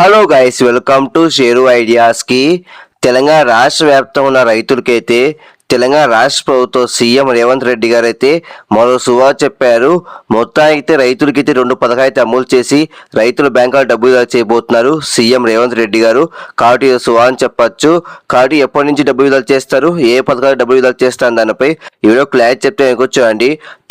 Hello guys welcome to Sheru ఐడియాస్కి Telangana రాష్ట్ర వ్యాప్తంగా ఉన్న రైతులకైతే తెలంగాణ రాష్ట్ర ప్రభుత్వం సీఎం రేవంత్ రెడ్డి గారు అయితే మరో సువా చెప్పారు. మొత్తానికి అయితే రైతులకైతే రెండు పథకాలు అయితే అమలు చేసి రైతుల బ్యాంకులో డబ్బులు విడుదల చేయబోతున్నారు సీఎం రేవంత్ రెడ్డి గారు. కాబట్టి సువా అని చెప్పచ్చు. కాబట్టి ఎప్పటి నుంచి డబ్బు విడుదల చేస్తారు? ఏ పథకాలు డబ్బు విడుదల చేస్తారు? దానిపై ఈ వీడియో క్లారిటీ చెప్తే అనుకోవచ్చు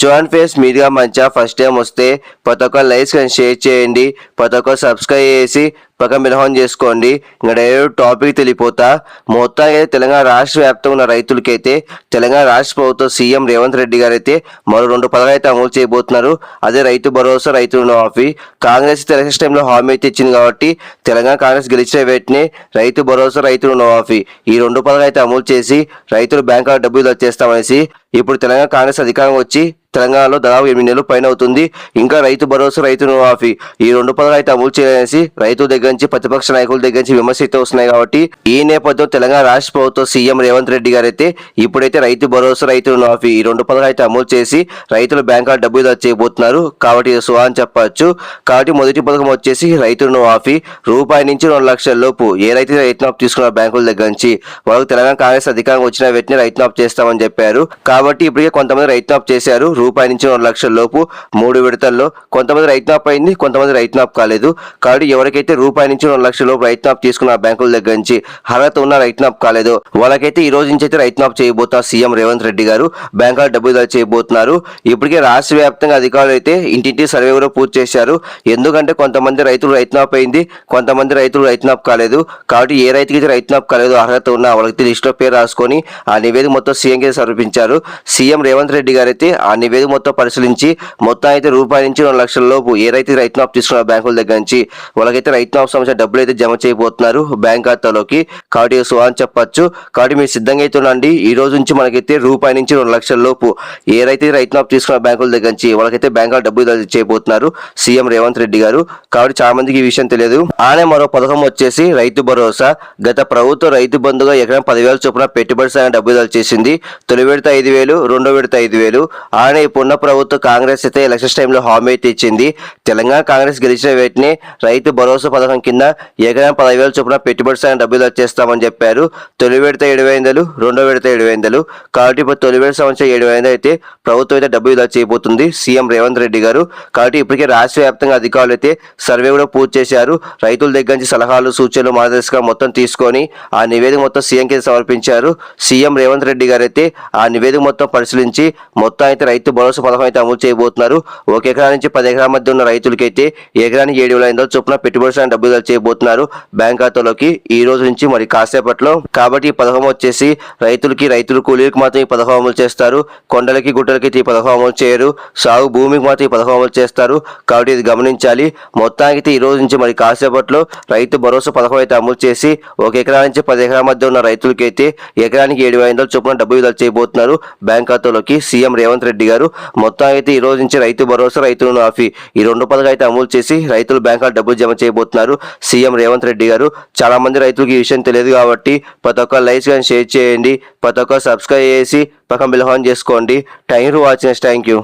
జాన్ ఫేస్ మీడియా మంచిగా ఫస్ట్ టైం వస్తే ప్రతి ఒక్క లైక్స్ కానీ షేర్ చేయండి. ప్రతి ఒక్క సబ్స్క్రైబ్ చేసి పక్కన మినహాన్ చేసుకోండి. ఇంకా డైరెక్ట్ టాపిక్ తెలియపోతా. మొత్తానికి అయితే తెలంగాణ రాష్ట్ర వ్యాప్తంగా ఉన్న రైతులకైతే తెలంగాణ రాష్ట్ర ప్రభుత్వం సీఎం రేవంత్ రెడ్డి గారు అయితే మరో రెండు పథకాలు అయితే అమలు చేయబోతున్నారు. అదే రైతు భరోసా రైతు రుణమాఫీ కాంగ్రెస్ ఎలక్షన్ టైంలో హామీ అయితే ఇచ్చింది కాబట్టి తెలంగాణ కాంగ్రెస్ గెలిచిన వెంటనే రైతు భరోసా రైతు రుణమాఫీ ఈ రెండు పథకాలు అయితే అమలు చేసి రైతులు బ్యాంకులో డబ్బులు వచ్చేస్తామనేసి ఇప్పుడు తెలంగాణ కాంగ్రెస్ అధికారం వచ్చి తెలంగాణలో దాదాపు ఎనిమిది నెలలు పైన అవుతుంది ఇంకా రైతు భరోసా రైతు రుణమాఫీ ఈ రెండు పదాలు అయితే అమలు చేయాలనేసి రైతు దగ్గర నుంచి ప్రతిపక్ష నాయకుల దగ్గర నుంచి విమర్శ అయితే వస్తున్నాయి కాబట్టి ఈ నేపథ్యంలో తెలంగాణ రాష్ట్ర ప్రభుత్వం సీఎం రేవంత్ రెడ్డి గారు అయితే ఇప్పుడైతే రైతు భరోసా రైతు రుణమాఫీ ఈ రెండు పదాలు అయితే అమలు చేసి రైతుల బ్యాంకులో డబ్బులు విడుదల చేయబోతున్నారు కాబట్టి ఇది సుహా అని చెప్పచ్చు కాబట్టి మొదటి పథకం వచ్చేసి రైతు రుణమాఫీ రూపాయి నుంచి రెండు లక్షల లోపు ఏ రైతు రైతు తీసుకున్న బ్యాంకుల దగ్గర నుంచి వాళ్ళకి తెలంగాణ కాంగ్రెస్ అధికారం వచ్చిన వెంటనే రైతునాపు చేస్తామని చెప్పారు కాబట్టి కాబట్టి ఇప్పటికే కొంతమంది రైతు నాప్ చేశారు. రూపాయి నుంచి రెండు లక్షల లోపు మూడు విడతల్లో కొంతమంది రైతు నాప్ అయింది కొంతమంది రైతు నాప్ కాలేదు. కాబట్టి ఎవరికైతే రూపాయి నుంచి రెండు లక్షల లోపు రైతు నాప్ తీసుకున్న బ్యాంకుల దగ్గర నుంచి అర్హత ఉన్న రైతు నాప్ కాలేదు వాళ్ళకైతే ఈ రోజు నుంచి అయితే రైతు నాప్ చేయబోతున్నారు సీఎం రేవంత్ రెడ్డి గారు. బ్యాంకుల డబ్బులు విడుదల చేయబోతున్నారు. ఇప్పటికే రాష్ట్ర వ్యాప్తంగా అధికారులు అయితే ఇంటింటి సర్వే కూడా పూర్తి చేశారు. ఎందుకంటే కొంతమంది రైతులు రైతు నాప్ అయింది కొంతమంది రైతులు రైతు నాప్ కాలేదు. కాబట్టి ఏ రైతుకి అయితే రైతు నాప్ కాలేదు అర్హత ఉన్న వాళ్ళకి లిస్టులో పేరు రాసుకొని ఆ నివేదిక మొత్తం సీఎం కి సమర్పించారు. సీఎం రేవంత్ రెడ్డి గారు అయితే ఆ నివేదిక మొత్తం పరిశీలించి మొత్తం అయితే రూపాయి నుంచి రెండు లక్షల లోపు ఏదైతే రైతు అప్పు తీసుకున్న బ్యాంకుల దగ్గర నుంచి వాళ్ళకైతే రైతు అప్పు సంబంధించిన డబ్బులు అయితే జమ చేయబోతున్నారు బ్యాంక్ ఖాతాలోకి. కాబట్టి సో అని కాబట్టి మీరు సిద్ధంగా అయితే ఉండండి. ఈ రోజు నుంచి మనకైతే రూపాయి నుంచి రెండు లక్షల లోపు ఏ రైతు రైతు తీసుకున్న బ్యాంకుల దగ్గర నుంచి వాళ్ళకైతే బ్యాంకులో డబ్బులు చేయబోతున్నారు సీఎం రేవంత్ రెడ్డి గారు. కాబట్టి చాలా మందికి ఈ విషయం తెలియదు. ఆనే మరో పథకం వచ్చేసి రైతు భరోసా. గత ప్రభుత్వం రైతు బంధుగా ఎకరం పదివేల చొప్పున పెట్టుబడి సాయం డబ్బు విడుదల చేసింది. తొలి విడత ఐదు వేలు రెండో విడత ఐదు వేలు ఆనే ఇప్పుడున్న ప్రభుత్వం కాంగ్రెస్ అయితే ఎలక్షన్ టైంలో హామీ అయితే ఇచ్చింది. తెలంగాణ కాంగ్రెస్ గెలిచిన వెంటనే రైతు భరోసా పథకం కింద ఎకరం పదివేల చొప్పున పెట్టుబడి సాయం డబ్బులు వచ్చేస్తామని చేస్తామని చెప్పారు. తొలి విడత ఏడు వందలు రెండో విడత ఏడు వందలు కాబట్టి ఇప్పుడు తొలి విడత సంవత్సరం ఏడు వందలు అయితే ప్రభుత్వం అయితే డబ్బు ఇలా చేయబోతుంది. సీఎం రేవంత్ రెడ్డి గారు. కాబట్టి ఇప్పటికే రాష్ట్ర వ్యాప్తంగా అధికారులు అయితే సర్వే కూడా పూర్తి చేశారు. రైతుల దగ్గర నుంచి సలహాలు సూచనలు మార్గదర్శకంగా మొత్తం తీసుకొని ఆ నివేదిక మొత్తం సీఎం కి సమర్పించారు. సీఎం రేవంత్ రెడ్డి గారు అయితే ఆ నివేదిక మొత్తం పరిశీలించి మొత్తం అయితే రైతు భరోసా పథకం అయితే అమలు చేయబోతున్నారు. ఒక ఎకరా నుంచి పది ఎకరాల మధ్య ఉన్న రైతులకైతే ఎకరానికి ఏడు వేల ఐదు వందల చొప్పున పెట్టుబడి డబ్బులు చేయబోతున్నారు. బ్యాంక్ ఖాతాలోకి ఈ రోజు నుంచి మరి కాసేపట్లో. కాబట్టి ఈ పథకం వచ్చేసి రైతులకి రైతులు కూలీలకు మాత్రం ఈ పథకం అమలు చేస్తారు. కొండలకి గుట్టలకి ఈ పథకం అమలు చేయరు. సాగు భూమికి మాత్రం ఈ పథకం అమలు చేస్తారు. కాబట్టి ఇది గమనించాలి. మొత్తానికి ఈ రోజు నుంచి మరి కాసేపట్లో రైతు భరోసా పథకం అయితే అమలు చేసి ఒక ఎకరా నుంచి పది ఎకరాల మధ్య ఉన్న రైతులకి అయితే ఎకరానికి ఏడు వందల చొప్పున డబ్బు విడుదల చేయబోతున్నారు. బ్యాంక్ ఖాతాలోకి సీఎం రేవంత్ రెడ్డి గారు మొత్తం అయితే ఈ రోజు నుంచి రైతు భరోసా రైతు మాఫీ ఈ రెండు పథకాలు అయితే అమలు చేసి రైతులు బ్యాంకులో డబ్బులు జమ చేయబోతున్నారు సీఎం రేవంత్ రెడ్డి గారు. చాలా మంది రైతులకు ఈ విషయం తెలియదు కాబట్టి ప్రతి ఒక్క లైక్స్ కానీ షేర్ చేయండి ప్రతి ఒక్క సబ్స్క్రైబ్ చేసి పక్కన బిల్హాన్ చేసుకోండి. Thank you for watching thank you.